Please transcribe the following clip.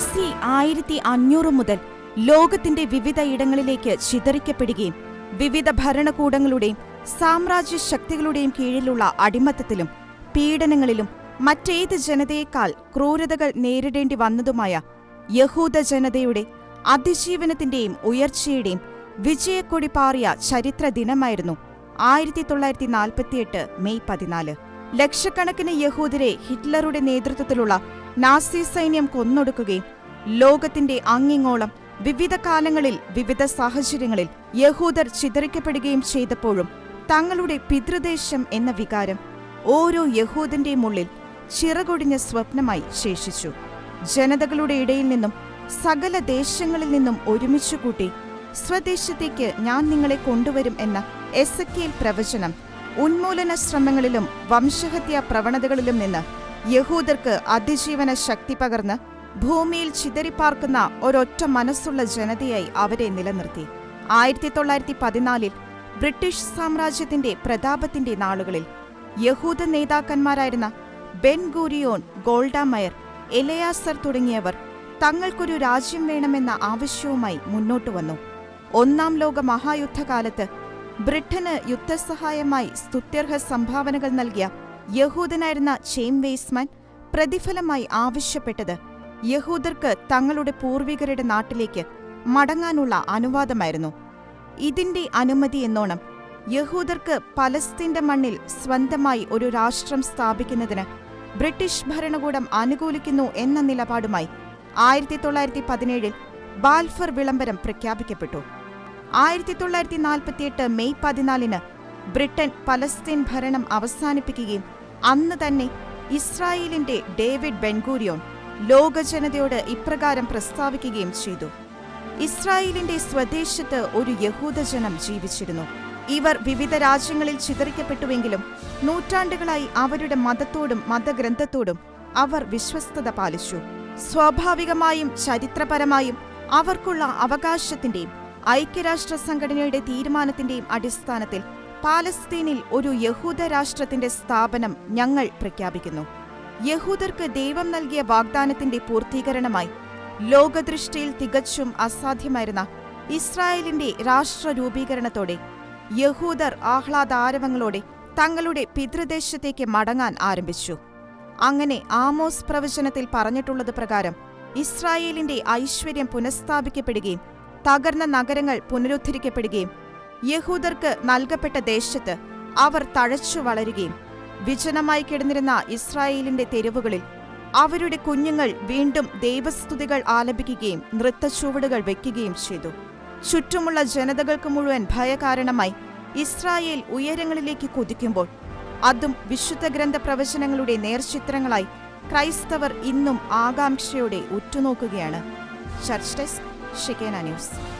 ആയിരത്തി അഞ്ഞൂറ് മുതൽ ലോകത്തിന്റെ വിവിധ ഇടങ്ങളിലേക്ക് ചിതറിക്കപ്പെടുകയും വിവിധ ഭരണകൂടങ്ങളുടെയും സാമ്രാജ്യ ശക്തികളുടെയും കീഴിലുള്ള അടിമത്തത്തിലും പീഡനങ്ങളിലും മറ്റേത് ജനതയേക്കാൾ ക്രൂരതകൾ നേരിടേണ്ടി വന്നതുമായ യഹൂദ ജനതയുടെ അതിജീവനത്തിന്റെയും ഉയർച്ചയുടെയും വിജയക്കൊടി പാറിയ ചരിത്ര ദിനമായിരുന്നു ആയിരത്തി തൊള്ളായിരത്തി നാൽപ്പത്തിയെട്ട് മെയ് പതിനാല്. ലക്ഷക്കണക്കിന് യഹൂദരെ ഹിറ്റ്ലറുടെ നേതൃത്വത്തിലുള്ള നാസി സൈന്യം കൊന്നൊടുക്കുകയും ലോകത്തിന്റെ അങ്ങിങ്ങോളം വിവിധ കാലങ്ങളിൽ വിവിധ സാഹചര്യങ്ങളിൽ യഹൂദർ ചിതറിക്കപ്പെടുകയും ചെയ്തപ്പോഴും തങ്ങളുടെ പിതൃദേശം എന്ന വികാരം ഓരോ യഹൂദന്റെയും ഉള്ളിൽ ചിറകൊടിഞ്ഞ സ്വപ്നമായി ശേഷിച്ചു. ജനതകളുടെ ഇടയിൽ നിന്നും സകല ദേശങ്ങളിൽ നിന്നും ഒരുമിച്ചു കൂട്ടി സ്വദേശത്തേക്ക് ഞാൻ നിങ്ങളെ കൊണ്ടുവരും എന്ന എസക്കിയൽ പ്രവചനം ഉന്മൂലന ശ്രമങ്ങളിലും വംശഹത്യാ പ്രവണതകളിലും നിന്ന് യഹൂദർക്ക് അതിജീവന ശക്തി പകർന്ന് ഭൂമിയിൽ ചിതറിപ്പാർക്കുന്ന ഒരൊറ്റ മനസ്സുള്ള ജനതയായി അവരെ നിലനിർത്തി. ആയിരത്തി തൊള്ളായിരത്തി പതിനാലിൽ ബ്രിട്ടീഷ് സാമ്രാജ്യത്തിന്റെ പ്രതാപത്തിന്റെ നാളുകളിൽ യഹൂദ നേതാക്കന്മാരായിരുന്ന ബെൻ ഗൂരിയോൺ ഗോൾഡാമയർ എലയാസർ തുടങ്ങിയവർ തങ്ങൾക്കൊരു രാജ്യം വേണമെന്ന ആവശ്യവുമായി മുന്നോട്ടു വന്നു. ഒന്നാം ലോക മഹായുദ്ധകാലത്ത് ബ്രിട്ടന് യുദ്ധസഹായമായി സ്തുത്യർഹ സംഭാവനകൾ നൽകിയ യഹൂദനായിരുന്ന ചേം വെയ്സ്മാൻ പ്രതിഫലമായി ആവശ്യപ്പെട്ടത് യഹൂദർക്ക് തങ്ങളുടെ പൂർവികരുടെ നാട്ടിലേക്ക് മടങ്ങാനുള്ള അനുവാദമായിരുന്നു. ഇതിന്റെ അനുമതി എന്നോണം യഹൂദർക്ക് പലസ്തീന്റെ മണ്ണിൽ സ്വന്തമായി ഒരു രാഷ്ട്രം സ്ഥാപിക്കുന്നതിന് ബ്രിട്ടീഷ് ഭരണകൂടം അനുകൂലിക്കുന്നു എന്ന നിലപാടുമായി ആയിരത്തി തൊള്ളായിരത്തി പതിനേഴിൽ ബാൽഫർ വിളംബരം പ്രഖ്യാപിക്കപ്പെട്ടു. ആയിരത്തി തൊള്ളായിരത്തി നാൽപ്പത്തിയെട്ട് മെയ് പതിനാലിന് ബ്രിട്ടൻ പലസ്തീൻ ഭരണം അവസാനിപ്പിക്കുകയും അന്ന് തന്നെ ഇസ്രായേലിന്റെ ഡേവിഡ് ബെൻഗൂരിയോൺ ലോകജനതയോട് ഇപ്രകാരം പ്രസ്താവിക്കുകയും ചെയ്തു. ഇസ്രായേലിന്റെ സ്വദേശത്ത് ഒരു യഹൂദജനം ജീവിച്ചിരുന്നു. ഇവർ വിവിധ രാജ്യങ്ങളിൽ ചിതറിക്കപ്പെട്ടുവെങ്കിലും നൂറ്റാണ്ടുകളായി അവരുടെ മതത്തോടും മതഗ്രന്ഥത്തോടും അവർ വിശ്വസ്തത പാലിച്ചു. സ്വാഭാവികമായും ചരിത്രപരമായും അവർക്കുള്ള അവകാശത്തിന്റെയും ഐക്യരാഷ്ട്ര സംഘടനയുടെ തീരുമാനത്തിന്റെയും അടിസ്ഥാനത്തിൽ പാലസ്തീനിൽ ഒരു യഹൂദ രാഷ്ട്രത്തിന്റെ സ്ഥാപനം ഞങ്ങൾ പ്രഖ്യാപിക്കുന്നു. യഹൂദർക്ക് ദൈവം നൽകിയ വാഗ്ദാനത്തിന്റെ പൂർത്തീകരണമായി ലോകദൃഷ്ടിയിൽ തികച്ചും അസാധ്യമായിരുന്ന ഇസ്രായേലിന്റെ രാഷ്ട്ര രൂപീകരണത്തോടെ യഹൂദർ ആഹ്ലാദാരവങ്ങളോടെ തങ്ങളുടെ പിതൃദേശത്തേക്ക് മടങ്ങാൻ ആരംഭിച്ചു. അങ്ങനെ ആമോസ് പ്രവചനത്തിൽ പറഞ്ഞിട്ടുള്ളത് പ്രകാരം ഇസ്രായേലിന്റെ ഐശ്വര്യം പുനഃസ്ഥാപിക്കപ്പെടുകയും തകർന്ന നഗരങ്ങൾ പുനരുദ്ധരിക്കപ്പെടുകയും യഹൂദർക്ക് നൽകപ്പെട്ട ദേശത്ത് അവർ തഴച്ചു വളരുകയും വിജനമായി കിടന്നിരുന്ന ഇസ്രായേലിന്റെ തെരുവുകളിൽ അവരുടെ കുഞ്ഞുങ്ങൾ വീണ്ടും ദൈവസ്തുതികൾ ആലപിക്കുകയും നൃത്തച്ചുവടുകൾ വയ്ക്കുകയും ചെയ്തു. ചുറ്റുമുള്ള ജനതകൾക്ക് മുഴുവൻ ഭയകാരണമായി ഇസ്രായേൽ ഉയരങ്ങളിലേക്ക് കൊതിക്കുമ്പോൾ അതും വിശുദ്ധ ഗ്രന്ഥ പ്രവചനങ്ങളുടെ നേർചിത്രങ്ങളായി ക്രൈസ്തവർ ഇന്നും ആകാംക്ഷയോടെ ഉറ്റുനോക്കുകയാണ്. Church desk Shikena News.